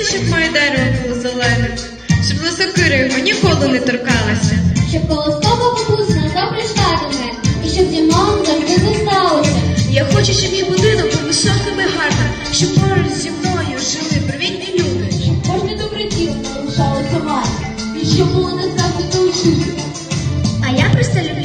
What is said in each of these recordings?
і дерево було зелене, щоб лисокири його ніколи не торкалися. Щоб колоскова бабусина добре мене, і щоб зі мною завжди зосталося. Я хочу, щоб мій будинок був високим і гарним, щоб поруч зі мною жили привітні люди. Кожне добре діло залишалося мати, і щоб було не та учити. А я просто люблю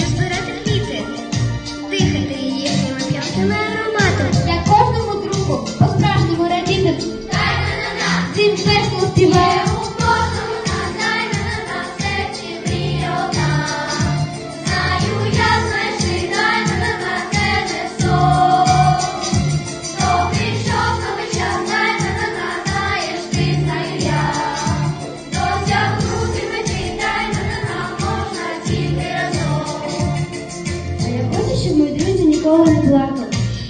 не плакали.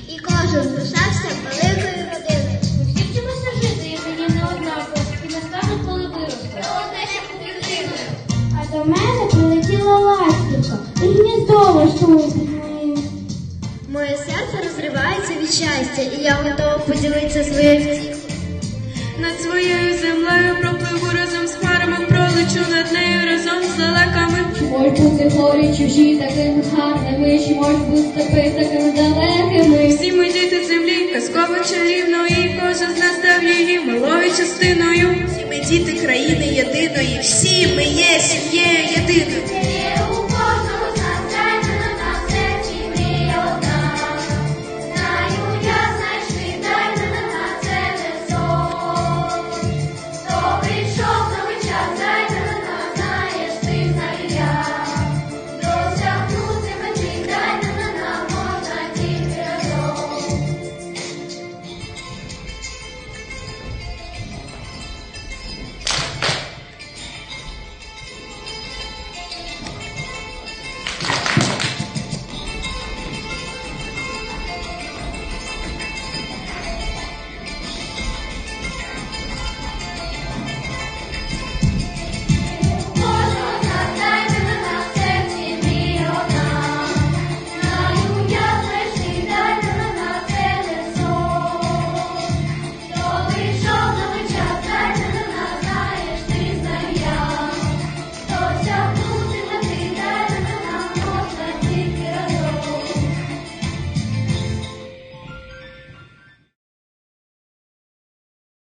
І кожен пишався великою родиною. Ми всі вчимося жити, і мені не однаково, і настане, коли виросте. А до мене прилетіла ластівка, і гніздо влаштує. Моє серце розривається від щастя, і я готова поділитися своєю. Над своєю землею Бути горі чужі такими гарними, чи можуть бути степи такими далекими? Всі ми діти землі, казково чарівної, кожен з нас став її малою частиною. Всі ми діти країни єдиної, всі ми є сім'єю єдиною.